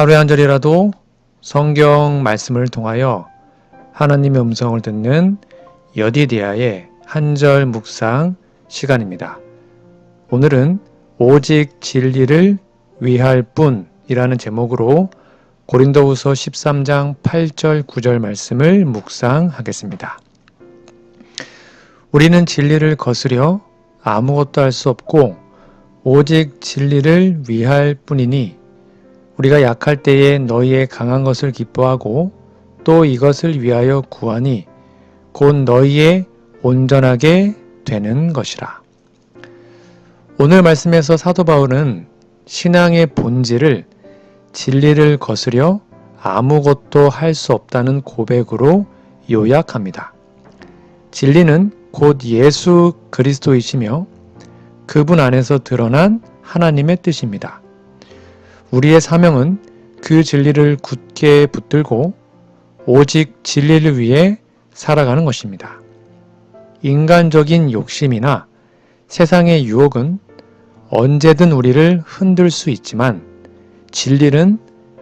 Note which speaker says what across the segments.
Speaker 1: 하루에 한 절이라도 성경 말씀을 통하여 하나님의 음성을 듣는 여디디아의 한 절 묵상 시간입니다. 오늘은 오직 진리를 위할 뿐이라는 제목으로 고린도후서 13장 8절 9절 말씀을 묵상하겠습니다. 우리는 진리를 거스려 아무것도 할 수 없고 오직 진리를 위할 뿐이니 우리가 약할 때에 너희의 강한 것을 기뻐하고 또 이것을 위하여 구하니 곧 너희의 온전하게 되는 것이라. 오늘 말씀에서 사도 바울은 신앙의 본질을 진리를 거스려 아무것도 할 수 없다는 고백으로 요약합니다. 진리는 곧 예수 그리스도이시며 그분 안에서 드러난 하나님의 뜻입니다. 우리의 사명은 그 진리를 굳게 붙들고 오직 진리를 위해 살아가는 것입니다. 인간적인 욕심이나 세상의 유혹은 언제든 우리를 흔들 수 있지만 진리는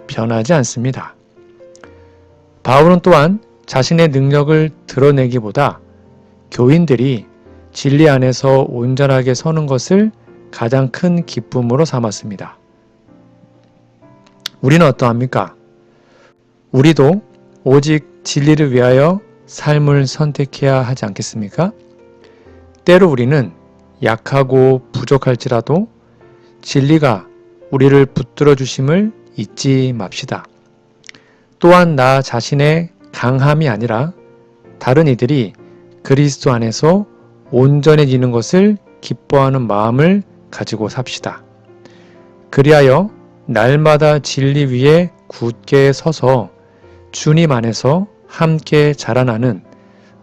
Speaker 1: 변하지 않습니다. 바울은 또한 자신의 능력을 드러내기보다 교인들이 진리 안에서 온전하게 서는 것을 가장 큰 기쁨으로 삼았습니다. 우리는 어떠합니까? 우리도 오직 진리를 위하여 삶을 선택해야 하지 않겠습니까? 때로 우리는 약하고 부족할지라도 진리가 우리를 붙들어 주심을 잊지 맙시다. 또한 나 자신의 강함이 아니라 다른 이들이 그리스도 안에서 온전해지는 것을 기뻐하는 마음을 가지고 삽시다. 그리하여 날마다 진리 위에 굳게 서서 주님 안에서 함께 자라나는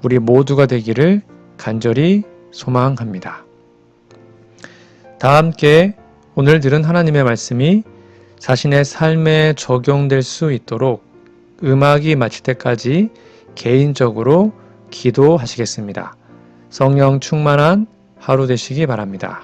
Speaker 1: 우리 모두가 되기를 간절히 소망합니다. 다 함께 오늘 들은 하나님의 말씀이 자신의 삶에 적용될 수 있도록 음악이 마칠 때까지 개인적으로 기도하시겠습니다. 성령 충만한 하루 되시기 바랍니다.